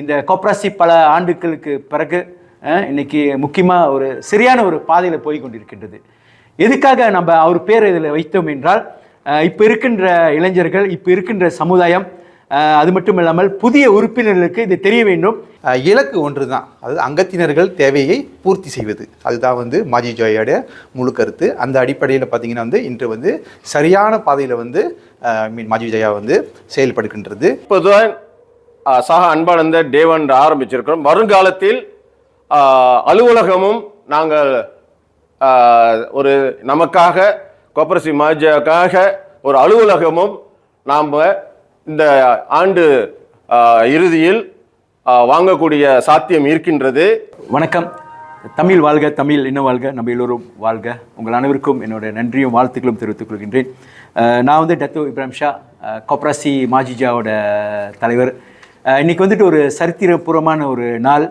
இந்த கோப்ராசி பல ஆண்டுகளுக்கு பிறகு இன்னைக்கு முக்கியமாக ஒரு சரியான ஒரு பாதையில் போய் கொண்டிருக்கின்றது. எதுக்காக நம்ம அவர் பேர் இதில் வைத்தோம் என்றால் இப்போ இருக்கின்ற இளைஞர்கள் இப்போ இருக்கின்ற சமுதாயம் அது மட்டும் இல்லாமல் புதிய உறுப்பினர்களுக்கு இது தெரிய வேண்டும். இலக்கு ஒன்று தான் அது அங்கத்தினர்கள் தேவையை பூர்த்தி செய்வது. அதுதான் வந்து மாஜி ஜோயோட முழு கருத்து. அந்த அடிப்படையில் பார்த்தீங்கன்னா வந்து இன்று வந்து சரியான பாதையில் வந்து மீன் மாஜி ஜெயா வந்து செயல்படுகின்றது. இப்போதான் சக அன்பானந்த தேவன் ஆரம்பிச்சிருக்கிறோம். வருங்காலத்தில் அலுவலகமும் நாங்கள் ஒரு நமக்காக கோப்பரசி மாஜாக்காக ஒரு அலுவலகமும் நாம் இந்த ஆண்டு இறுதியில் வாங்கக்கூடிய சாத்தியம் இருக்கின்றது. வணக்கம். தமிழ் வாழ்க தமிழ் இன்னும் வாழ்க நம்ம எல்லோரும் வாழ்க. உங்கள் அனைவருக்கும் என்னோட நன்றியும் வாழ்த்துக்களும் தெரிவித்துக் கொள்கின்றேன். நான் வந்து டத்து இப்ராஹிம் ஷா அஹ் மாஜிஜாவோட தலைவர். இன்றைக்கி வந்துட்டு ஒரு சரித்திரபூர்வமான ஒரு நாள்.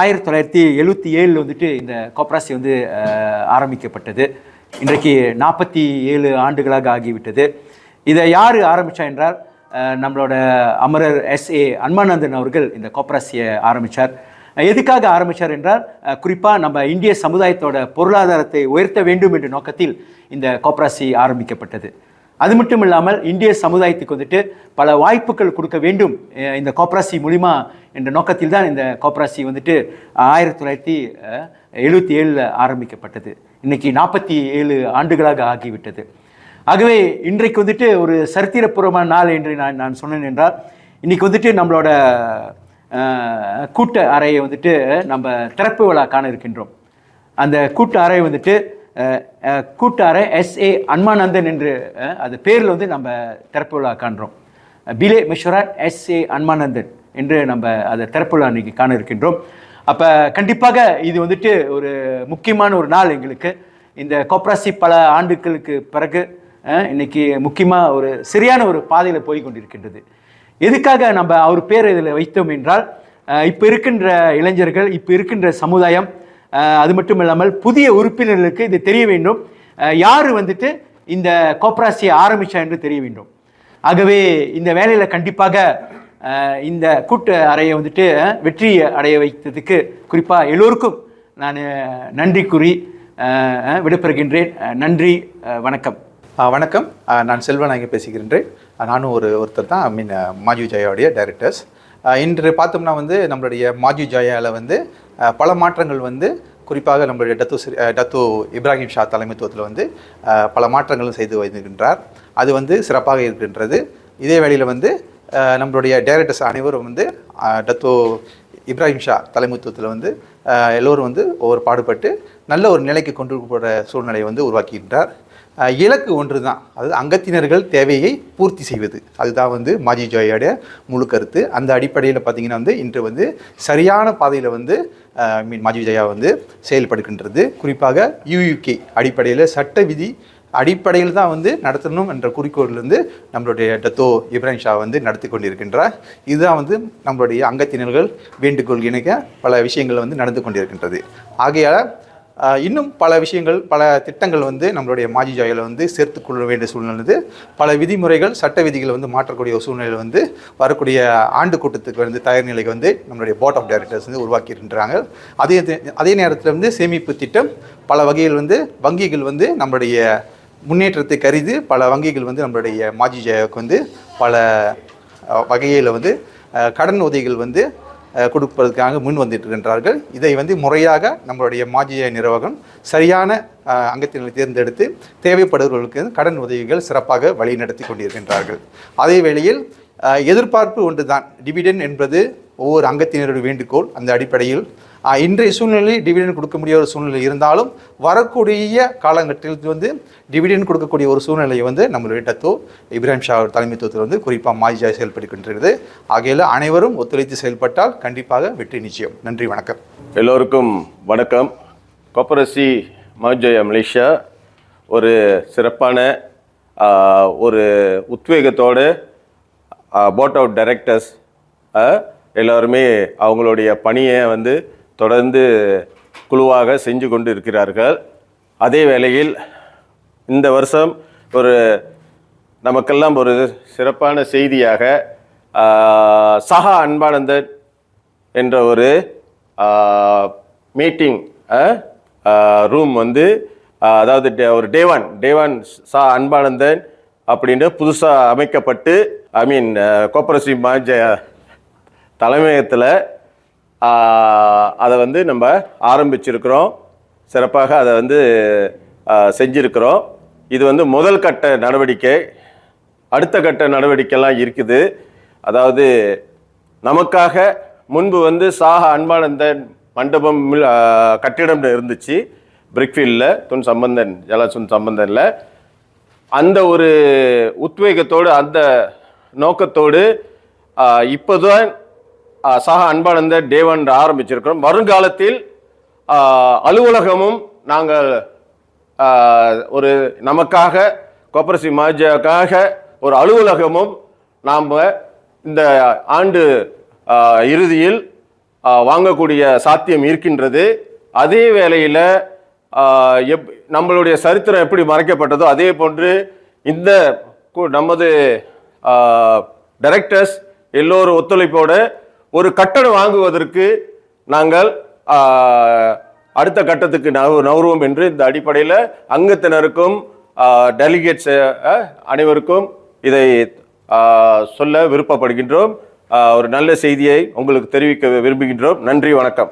ஆயிரத்தி தொள்ளாயிரத்தி எழுபத்தி ஏழில் வந்துட்டு இந்த கோப்ராசி வந்து ஆரம்பிக்கப்பட்டது. இன்றைக்கு நாற்பத்தி ஏழு ஆண்டுகளாக ஆகிவிட்டது. இதை யார் ஆரம்பித்தா என்றால் நம்மளோட அமரர் எஸ் ஏ அன்மானந்தன் அவர்கள் இந்த கோப்ராசியை ஆரம்பித்தார் எதுக்காக ஆரம்பித்தார் என்றால் குறிப்பாக நம்ம இந்திய சமுதாயத்தோட பொருளாதாரத்தை உயர்த்த வேண்டும் என்ற நோக்கத்தில் இந்த கோப்ராசி ஆரம்பிக்கப்பட்டது. அது மட்டும் இல்லாமல் இந்திய சமுதாயத்துக்கு வந்துட்டு பல வாய்ப்புகள் கொடுக்க வேண்டும் இந்த கோப்ராசி மூலிமா என்ற நோக்கத்தில் தான் இந்த கோப்ராசி வந்துட்டு ஆயிரத்தி தொள்ளாயிரத்தி எழுபத்தி ஏழில் ஆரம்பிக்கப்பட்டது. இன்றைக்கி நாற்பத்தி ஏழு ஆண்டுகளாக ஆகிவிட்டது. ஆகவே இன்றைக்கு வந்துட்டு ஒரு சரித்திரபூர்வமான நாள் என்று நான் நான் சொன்னேன் என்றால் இன்றைக்கி வந்துட்டு நம்மளோட கூட்ட அறையை வந்துட்டு நம்ம திறப்பு விழா காண இருக்கின்றோம். அந்த கூட்ட அறை வந்துட்டு கூட்டாரை எஸ்ஏ அன்மானந்தன் என்று அது பேரில் வந்து நம்ம திறப்புலா காண்றோம். பிலே மிஸ்வரா எஸ்ஏ அன்மானந்தன் என்று நம்ம அதை திறப்புலா அன்றைக்கி காண இருக்கின்றோம். அப்போ கண்டிப்பாக இது வந்துட்டு ஒரு முக்கியமான ஒரு நாள் எங்களுக்கு. இந்த கோப்ராசி பல ஆண்டுகளுக்கு பிறகு இன்னைக்கு முக்கியமாக ஒரு சரியான ஒரு பாதையில் போய் கொண்டிருக்கின்றது. எதுக்காக நம்ம அவர் பேர் இதில் வைத்தோம் என்றால் இப்போ இருக்கின்ற இளைஞர்கள் இப்போ இருக்கின்ற சமுதாயம் அது மட்டும் இல்லாமல் புதிய உறுப்பினர்களுக்கு இது தெரிய வேண்டும். யார் வந்துட்டு இந்த கோப்ராசியை ஆரம்பித்தா என்று தெரிய வேண்டும். ஆகவே இந்த வேலையில் கண்டிப்பாக இந்த கூட்டு அறையை வந்துட்டு வெற்றி அடைய வைத்ததுக்கு குறிப்பாக எல்லோருக்கும் நான் நன்றி கூறி விடைபெறுகின்றேன். நன்றி வணக்கம். வணக்கம். நான் செல்வநாயகி பேசுகின்றேன் நானும் ஒரு ஒருத்தர் தான் ஐ மீன் மாஜு ஜாயாவுடைய டைரக்டர்ஸ் இன்று பார்த்தோம்னா வந்து நம்மளுடைய மாஜு ஜாயாவில் வந்து பல மாற்றங்கள் வந்து குறிப்பாக நம்மளுடைய டத்து டத்து இப்ராஹிம் ஷா தலைமைத்துவத்தில் வந்து பல மாற்றங்களும் செய்து வருகின்றார் அது வந்து சிறப்பாக இருக்கின்றது. இதே வேளையில் வந்து நம்மளுடைய டைரக்டர்ஸ் அனைவரும் வந்து டத்து இப்ராஹிம் ஷா தலைமைத்துவத்தில் வந்து எல்லோரும் வந்து ஒவ்வொரு பாடுபட்டு நல்ல ஒரு நிலைக்கு கொண்டு போகிற சூழ்நிலையை வந்து உருவாக்கின்றார். இலக்கு ஒன்று தான் அது அங்கத்தினர்கள் தேவையை பூர்த்தி செய்வது. அதுதான் வந்து மாஜி ஜோயோட முழு கருத்து. அந்த அடிப்படையில் பார்த்தீங்கன்னா வந்து இன்று வந்து சரியான பாதையில் வந்து மீன் மாஜி ஜயா வந்து செயல்படுகின்றது. குறிப்பாக யூயூகே அடிப்படையில் சட்ட விதி அடிப்படையில் தான் வந்து நடத்தணும் என்ற குறிக்கோளிலிருந்து நம்மளுடைய டத்தோ இப்ராஹிம் ஷா வந்து நடத்தி கொண்டிருக்கின்றார். இதுதான் வந்து நம்மளுடைய அங்கத்தினர்கள் வேண்டுகோள் இணைக்க பல விஷயங்கள் வந்து நடந்து கொண்டிருக்கின்றது. ஆகையால் இன்னும் பல விஷயங்கள் பல திட்டங்கள் வந்து நம்மளுடைய மாஜி ஜாயில் வந்து சேர்த்துக்கொள்ள வேண்டிய சூழ்நிலை வந்து பல விதிமுறைகள் சட்ட விதிகளை வந்து மாற்றக்கூடிய ஒரு சூழ்நிலை வந்து வரக்கூடிய ஆண்டு கூட்டத்துக்கு வந்து தயார் நிலைக்கு வந்து நம்மளுடைய போர்ட் ஆஃப் டைரக்டர்ஸ் வந்து உருவாக்கியிருக்கிறாங்க. அதே அதே நேரத்தில் வந்து சேமிப்பு திட்டம் பல வகையில் வந்து வங்கிகள் வந்து நம்மளுடைய முன்னேற்றத்தை கருதி பல வங்கிகள் வந்து நம்மளுடைய மாஜி ஜாயாவுக்கு வந்து பல வகையில் வந்து கடன் உதவிகள் வந்து கொடுப்பதற்காக முன் வந்துட்டு இருக்கின்றார்கள் இதை வந்து முறையாக நம்மளுடைய மாஜிய நிர்வாகம் சரியான அங்கத்தினரை தேர்ந்தெடுத்து தேவைப்படுபவர்களுக்கு கடன் உதவிகள் சிறப்பாக வழிநடத்தி கொண்டிருக்கின்றார்கள். அதே வேளையில் எதிர்பார்ப்பு எதிர்பார்ப்பு ஒன்றுதான். டிவிடெண்ட் என்பது ஒவ்வொரு அங்கத்தினருடைய வேண்டுகோள் அந்த அடிப்படையில். இன்றைய சூழ்நிலையில் டிவிடெண்ட் கொடுக்க முடியாத ஒரு சூழ்நிலை இருந்தாலும் வரக்கூடிய காலகட்டத்தில் வந்து டிவிடெண்ட் கொடுக்கக்கூடிய ஒரு சூழ்நிலையை வந்து நம்மளுடைய டத்தோ இப்ராஹிம் ஷா தலைமைத்துவத்தில் வந்து குறிப்பாக மாஜிஜா செயல்படுகின்றது ஆகையில் அனைவரும் ஒத்துழைத்து செயல்பட்டால் கண்டிப்பாக வெற்றி நிச்சயம். நன்றி வணக்கம். எல்லோருக்கும் வணக்கம். கொப்பரசி மாஜயா மலேசியா ஒரு சிறப்பான ஒரு உத்வேகத்தோடு போர்ட் ஆஃப் டைரக்டர்ஸ் எல்லாருமே அவங்களுடைய பணியை வந்து தொடர்ந்து குழுவாக செஞ்சு கொண்டு இருக்கிறார்கள் அதே வேளையில் இந்த வருஷம் ஒரு நமக்கெல்லாம் ஒரு சிறப்பான செய்தியாக சகா சஹா அன்பானந்தன் என்ற ஒரு மீட்டிங் ரூம் வந்து அதாவது டே- ஒரு டேவான் டேவான் சா அன்பானந்தன் அப்படின்னு புதுசாக அமைக்கப்பட்டு ஐ மீன் கோப்பரசி மாஜ தலைமையகத்தில் அதை வந்து நம்ம ஆரம்பிச்சிருக்கிறோம். சிறப்பாக அதை வந்து ஆஹ், செஞ்சிருக்கிறோம். இது வந்து முதல் கட்ட நடவடிக்கை. அடுத்த கட்ட நடவடிக்கைலாம் இருக்குது. அதாவது நமக்காக முன்பு வந்து சாக அன்பானந்தன் மண்டபம் மில்- கட்டிடம் இருந்துச்சு. பிரிக்ஃபீல்டில் துன் சம்பந்தன் ஜலாசுன் சம்பந்தனில். அந்த ஒரு உத்வேகத்தோடு அந்த நோக்கத்தோடு இப்போதான் சக அன்பானந்த தேவன் ஆரம்பிச்சிருக்கிறோம். வருங்காலத்தில் அலுவலகமும் நாங்கள் ஒரு நமக்காக கோப்பரசி மாஜாக்காக ஒரு அலுவலகமும் நாம் இந்த ஆண்டு இறுதியில் வாங்கக்கூடிய சாத்தியம் இருக்கின்றது. அதே வேளையில் எப் நம்மளுடைய சரித்திரம் எப்படி மறைக்கப்பட்டதோ அதே போன்று இந்த கு- நமது டைரக்டர்ஸ் எல்லோரும் ஒத்துழைப்போடு ஒரு கட்டணம் வாங்குவதற்கு நாங்கள் அடுத்த கட்டத்துக்கு நவ நவருவோம் என்று இந்த அடிப்படையில் அங்கத்தினருக்கும் டெலிகேட்ஸ் அனைவருக்கும் இதை சொல்ல விருப்பப்படுகின்றோம். ஒரு நல்ல செய்தியை உங்களுக்கு தெரிவிக்க விரும்புகின்றோம். நன்றி வணக்கம்.